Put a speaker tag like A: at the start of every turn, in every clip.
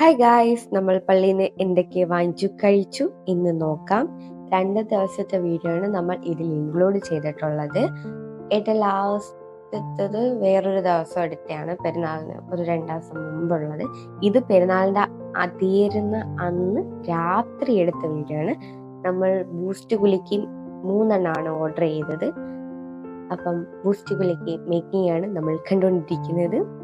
A: Hi guys നമ്മൾ പള്ളിയിൽ നിന്ന് എന്തൊക്കെ വാങ്ങിച്ചു കഴിച്ചു ഇന്ന് നോക്കാം. രണ്ട് ദിവസത്തെ വീഡിയോ ആണ് നമ്മൾ ഇതിൽ ഇൻക്ലൂഡ് ചെയ്തിട്ടുള്ളത്. ഏറ്റവും ലാസ്റ്റത്തത് വേറൊരു ദിവസം എടുത്തെയാണ് പെരുന്നാളിന് ഒരു രണ്ടാം മുമ്പുള്ളത്. ഇത് പെരുന്നാളിന്റെ അതീരുന്ന അന്ന് രാത്രി എടുത്ത വീഡിയോ ആണ്. നമ്മൾ ബൂസ്റ്റ് കുലിക്ക് മൂന്നെണ്ണമാണ് ഓർഡർ ചെയ്തത്. അപ്പം ബൂസ്റ്റ് കുലിക്ക് മേക്കിംഗ് ആണ് നമ്മൾ കണ്ടുകൊണ്ടിരിക്കുന്നത്.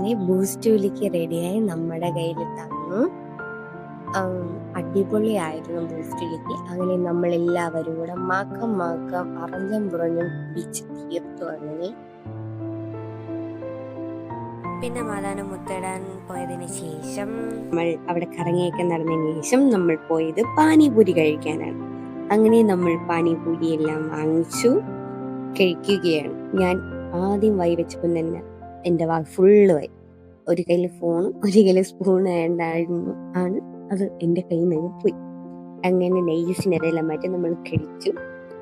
A: അങ്ങനെ ബൂസ്റ്റ് വിളിക്ക് റെഡിയായി നമ്മുടെ കയ്യിൽ തന്നു. അടിപൊളിയായിരുന്നു ബൂസ്റ്റ് വിളിക്ക്. അങ്ങനെ നമ്മൾ എല്ലാവരും കൂടെ മാക്കം മാക്കം അറഞ്ഞും പുറഞ്ഞും കുടിച്ച് തീർത്തു അങ്ങനെ പിന്നെ മാതാനം മുത്തിടാൻ പോയതിന് ശേഷം നമ്മൾ അവിടെ കറങ്ങിയൊക്കെ നടന്നതിന് ശേഷം നമ്മൾ പോയത് പാനിപൂരി കഴിക്കാനാണ്. അങ്ങനെ നമ്മൾ പാനിപൂരി എല്ലാം വാങ്ങിച്ചു. കഴിക്കുകയാണ്. ഞാൻ ആദ്യം വൈ വെച്ചപ്പം തന്നെ എന്റെ വാ ഫുള്ള് വൈ ഒരു കയ്യിൽ ഫോണും ഒരു കയ്യിൽ സ്പൂൺ ഉണ്ടായിരുന്നു ആണ് അത് എന്റെ കയ്യിൽ നിന്ന് പോയി. അങ്ങനെ നെയ്സിനെല്ലാം മാറ്റി നമ്മൾ കഴിച്ചു.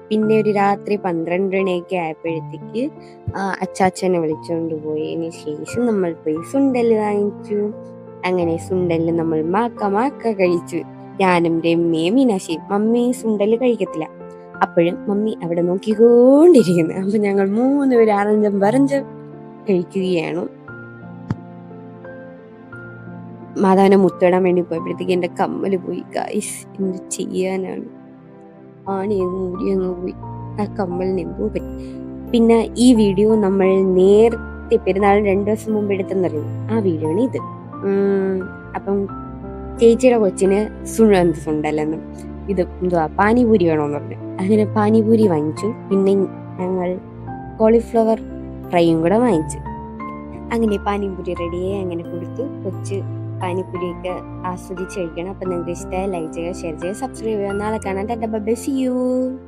A: പിന്നെ ഒരു രാത്രി പന്ത്രണ്ട് മണിയൊക്കെ ആയപ്പോഴത്തേക്ക് അച്ചാച്ചനെ വിളിച്ചുകൊണ്ട് പോയതിന് ശേഷം നമ്മൾ പോയി സുണ്ടൽ വാങ്ങിച്ചു. അങ്ങനെ സുണ്ടൽ നമ്മൾ മാക്ക മാക്ക കഴിച്ചു. ഞാനും രമ്യയും മീനാശിയും മമ്മി സുണ്ടൽ കഴിക്കത്തില്ല. അപ്പോഴും മമ്മി അവിടെ നോക്കിക്കൊണ്ടിരിക്കുന്നു. അപ്പൊ ഞങ്ങൾ മൂന്ന് പേര് അറഞ്ചം പറഞ്ചം കഴിക്കുകയാണ്. മാതാവിനെ മുത്തിടാൻ വേണ്ടി പോയപ്പോഴത്തേക്ക് എന്റെ കമ്മൽ പോയി. ഗായ്സ് എന്ത് ചെയ്യാനാണ്? ആണി അങ്ങ് അങ്ങ് പോയി. ആ കമ്മൽ എന്തോ പറ്റി. പിന്നെ ഈ വീഡിയോ നമ്മൾ നേരത്തെ പെരുന്നാളിന് രണ്ടു ദിവസം മുമ്പ് എടുത്തെന്നറിയും? ആ വീഡിയോ ആണ് ഇത് അപ്പം ചേച്ചിയുടെ കൊച്ചിന് സുണ്ടല്ലെന്നും. ഇത് എന്തുവാ? പാനിപൂരി വേണമെന്ന് പറഞ്ഞു. അങ്ങനെ പാനിപൂരി വാങ്ങിച്ചു. പിന്നെ ഞങ്ങൾ കോളിഫ്ലവർ ഫ്രൈയും കൂടെ വാങ്ങിച്ചു. അങ്ങനെ പാനിപ്പൂരി റെഡിയായി അങ്ങനെ കൊടുത്തു. കൊച്ച് പാനിപ്പൂരിയൊക്കെ ആസ്വദിച്ച് കഴിക്കണം. അപ്പം നിങ്ങൾക്ക് ഇഷ്ടമായ ലൈക്ക് ചെയ്യുക ഷെയർ ചെയ്യുക സബ്സ്ക്രൈബ് ചെയ്യുക. നാളെ കാണാൻ ടാറ്റ ബൈ സി യു